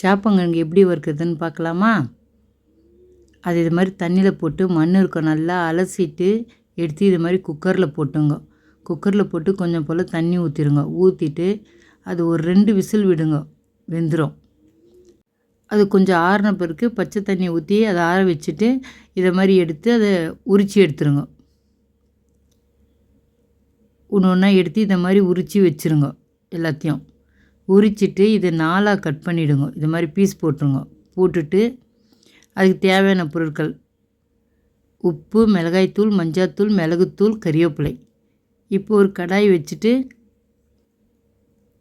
சேப்பங்கிழங்கு எப்படி வறுக்கிறதுன்னு பார்க்கலாமா? அது இது மாதிரி தண்ணியில் போட்டு மண் இருக்கும் நல்லா அலசிட்டு எடுத்து இது மாதிரி குக்கரில் போட்டுங்க. குக்கரில் போட்டு கொஞ்சம் போல் தண்ணி ஊற்றிடுங்க ஊற்றிட்டு அது ஒரு ரெண்டு விசில் விடுங்க. வெந்துடும் அது கொஞ்சம் ஆறின பிறகு பச்சை தண்ணி ஊற்றி அதை ஆற வச்சுட்டு இதை மாதிரி எடுத்து அதை உரித்து எடுத்துருங்க. ஒன்று ஒன்றா எடுத்து இதை மாதிரி உரித்து வச்சுருங்க எல்லாத்தையும். உரிச்சிட்டு இதை நாலாக கட் பண்ணிவிடுங்க இது மாதிரி பீஸ் போட்டுருங்க. போட்டுட்டு அதுக்கு தேவையான பொருட்கள். உப்பு மிளகாய்த்தூள் மஞ்சாத்தூள் மிளகுத்தூள் கறிவேப்பிலை. இப்போ ஒரு கடாய் வச்சுட்டு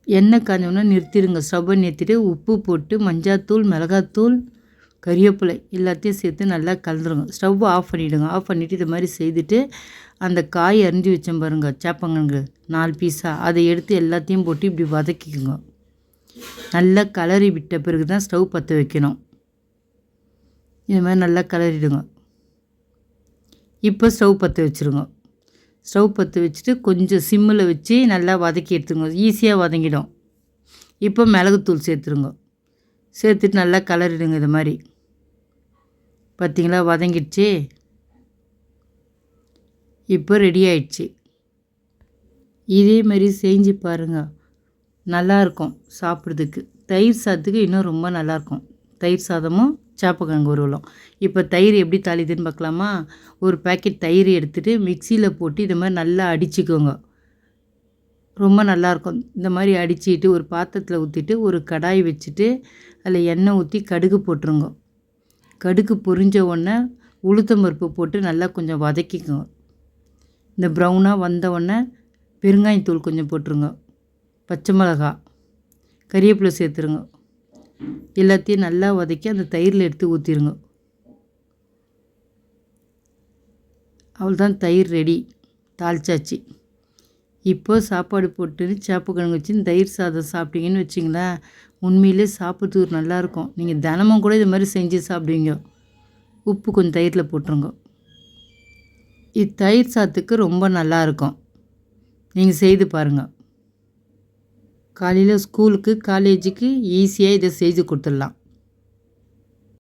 எண்ணெய் காஞ்சோன்னா நிறுத்திடுங்க. ஸ்டவ்வை நிறுத்திட்டு உப்பு போட்டு மஞ்சாத்தூள் மிளகாத்தூள் கறிவேப்பிலை எல்லாத்தையும் சேர்த்து நல்லா கலந்துருங்க. ஸ்டவ் ஆஃப் பண்ணிவிடுங்க ஆஃப் பண்ணிவிட்டு இது மாதிரி செய்துட்டு அந்த காய் அரிஞ்சு வச்சேன் பாருங்கள் சேப்பங்கிழங்கு நாலு பீஸாக அதை எடுத்து எல்லாத்தையும் போட்டு இப்படி வதக்கிக்குங்க. நல்லா கலரி விட்ட பிறகு தான் ஸ்டவ் பற்ற வைக்கணும். இது மாதிரி நல்லா கலரிடுங்க இப்போ ஸ்டவ் பற்ற வச்சுருங்க. ஸ்டவ் பற்ற வச்சுட்டு கொஞ்சம் சிம்மில் வச்சு நல்லா வதக்கி எடுத்துங்க. ஈஸியாக வதங்கிடும். இப்போ மிளகுத்தூள் சேர்த்துருங்க. சேர்த்துட்டு நல்லா கலரிடுங்க இது மாதிரி. பார்த்தீங்களா வதங்கிடுச்சு. இப்போ ரெடி ஆயிடுச்சு. இதே மாதிரி செஞ்சு பாருங்கள் நல்லாயிருக்கும் சாப்பிட்றதுக்கு. தயிர் சாதத்துக்கு இன்னும் ரொம்ப நல்லாயிருக்கும் தயிர் சாதமும் சாப்பக்கிழங்கு உருவலும் இப்போ தயிர் எப்படி தாளிதுன்னு பார்க்கலாமா ஒரு பேக்கெட் தயிர் எடுத்துகிட்டு மிக்சியில் போட்டு இது மாதிரி நல்லா அடிச்சுக்கோங்க. ரொம்ப நல்லாயிருக்கும் இந்த மாதிரி அடிச்சுட்டு ஒரு பாத்திரத்தில் ஊற்றிட்டு ஒரு கடாய் வச்சுட்டு அதில் எண்ணெய் ஊற்றி கடுகு போட்டுருங்க. கடுகு பொரிஞ்ச உடனே உளுத்தம் பருப்பு போட்டு நல்லா கொஞ்சம் வதக்கிக்கோங்க. இந்த ப்ரௌனாக வந்த உடனே பெருங்காயத்தூள் கொஞ்சம் போட்டுருங்க. பச்சை மிளகா கறிவேப்பிலை சேர்த்துருங்க. எல்லாத்தையும் நல்லா வதக்கி அந்த தயிரில் எடுத்து ஊற்றிடுங்க அவ்வளோதான் தயிர் ரெடி தாளிச்சாச்சு. இப்போ சாப்பாடு போட்டு சாப்புக்கிழங்கு வச்சு தயிர் சாதம் சாப்பிட்டீங்கன்னு வச்சிங்களேன் உண்மையிலே சாப்பிட்றதுக்கு நல்லாயிருக்கும் நீங்கள் தினமும் கூட இது மாதிரி செஞ்சு சாப்பிடுவீங்க. உப்பு கொஞ்சம் தயிரில் போட்டுருங்க. இது தயிர் சாதத்துக்கு ரொம்ப நல்லாயிருக்கும் நீங்கள் செய்து பாருங்கள் காலையில் ஸ்கூலுக்கு காலேஜுக்கு ஈஸியாக இதை செய்து கொடுத்துடலாம்.